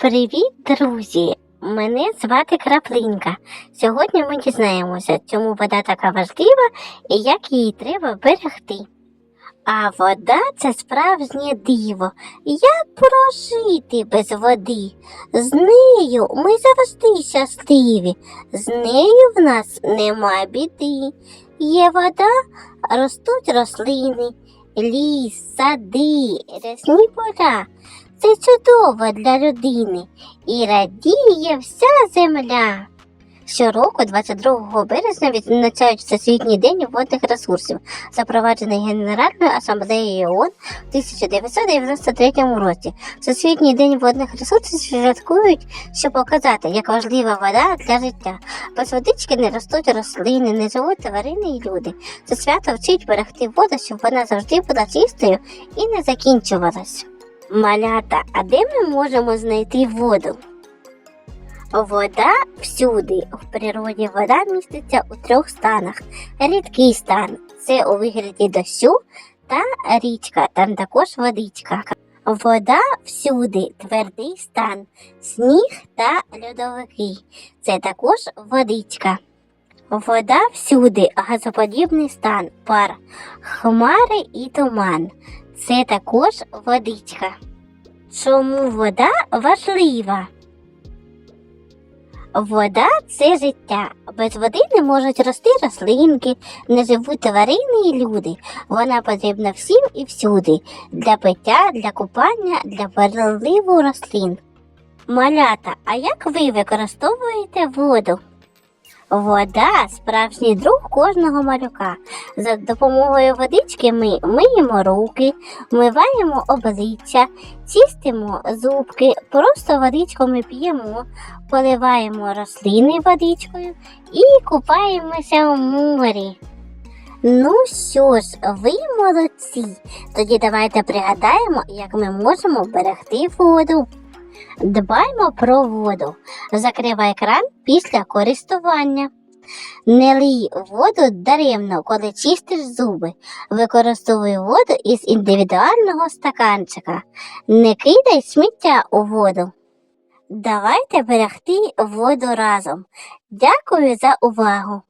Привіт, друзі! Мене звати Краплинка. Сьогодні ми дізнаємося, чому вода така важлива і як її треба берегти. А вода це справжнє диво. Як прожити без води? З нею ми завжди щасливі, з нею в нас нема біди. Є вода, ростуть рослини, ліс, сади, рясні поля. Це чудово для людини і радіє вся земля. Щороку, 22 березня, відзначають Всесвітній день водних ресурсів, запроваджений Генеральною асамблеєю ООН у 1993 році. Всесвітній день водних ресурсів святкують, щоб показати, як важлива вода для життя. Без водички не ростуть рослини, не живуть тварини і люди. Це свято вчить берегти воду, щоб вона завжди була чистою і не закінчувалась. Малята, а де ми можемо знайти воду? Вода всюди. В природі вода міститься у трьох станах. Рідкий стан це у вигляді дощу та річка, там також водичка. Вода всюди твердий стан, сніг та льодовики. Це також водичка. Вода всюди газоподібний стан, пар, хмари і туман. Це також водичка. Чому вода важлива? Вода це життя. Без води не можуть рости рослинки, не живуть тварини і люди. Вона потрібна всім і всюди для пиття, для купання, для переливу рослин. Малята, а як ви використовуєте воду? Вода справжній друг кожного малюка. За допомогою водички ми миємо руки, вмиваємо обличчя, чистимо зубки, просто водичку ми п'ємо, поливаємо рослини водичкою і купаємося в морі. Ну що ж, ви молодці. Тоді давайте пригадаємо, як ми можемо берегти воду. Дбаймо про воду. Закривай кран після користування. Не лий воду даремно, коли чистиш зуби. Використовуй воду із індивідуального стаканчика. Не кидай сміття у воду. Давайте берегти воду разом. Дякую за увагу!